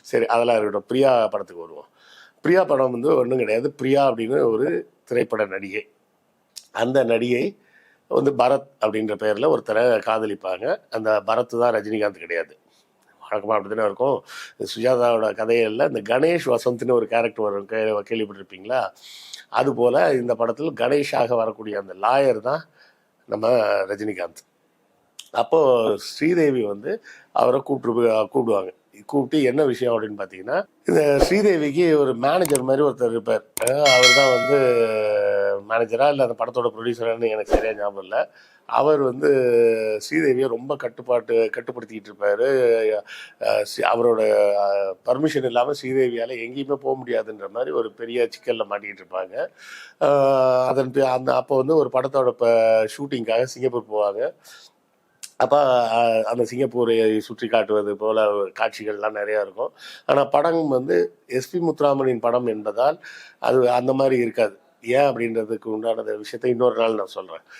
சரி அதெல்லாம் இருக்கட்டும். பிரியா படத்துக்கு வருவோம். பிரியா படம் வந்து ஒன்றும் கிடையாது. பிரியா அப்படின்னு ஒரு திரைப்பட நடிகை. அந்த நடிகை வந்து பரத் அப்படின்ற பெயரில் ஒருத்தரை காதலிப்பாங்க. அந்த பரத் தான் ரஜினிகாந்த் கிடையாது. வழக்கமாக அப்படி தானே இருக்கும். இந்த சுஜாதாவோட கதைகளில் இந்த கணேஷ் வசந்த்னு ஒரு கேரக்டர் வரும். கே கேள்விப்பட்டிருப்பீங்களா? அதுபோல் இந்த படத்தில் கணேஷாக வரக்கூடிய அந்த லாயர் தான் நம்ம ரஜினிகாந்த். அப்போது ஸ்ரீதேவி வந்து அவரை கூப்பிட்டு கூப்பிடுவாங்க. கூப்பிட்டு என்ன விஷயம் அப்படின்னு பார்த்தீங்கன்னா இந்த ஸ்ரீதேவிக்கு ஒரு மேனேஜர் மாதிரி ஒருத்தர் இருப்பார். அவர் தான் வந்து மேனேஜராக இல்லை அந்த படத்தோட ப்ரொடியூசரானு எனக்கு சரியாக ஞாபகம் இல்லை. அவர் வந்து ஸ்ரீதேவியை ரொம்ப கட்டுப்பாட்டு கட்டுப்படுத்திக்கிட்டு இருப்பார். அவரோட பர்மிஷன் இல்லாமல் ஸ்ரீதேவியால் எங்கேயுமே போக முடியாதுன்ற மாதிரி ஒரு பெரிய சிக்கலில் மாட்டிக்கிட்டு இருப்பாங்க. அதன் அந்த அப்போ வந்து ஒரு படத்தோட இப்போ ஷூட்டிங்காக சிங்கப்பூர் போவாங்க. அப்போ அந்த சிங்கப்பூரை சுற்றி காட்டுவது போல காட்சிகள்லாம் நிறையா இருக்கும். ஆனால் படம் வந்து எஸ்பி முத்துராமனின் படம் என்பதால் அது அந்த மாதிரி இருக்காது. ஏன் அப்படின்றதுக்கு உண்டான விஷயத்தை இன்னொரு நாள் நான் சொல்கிறேன்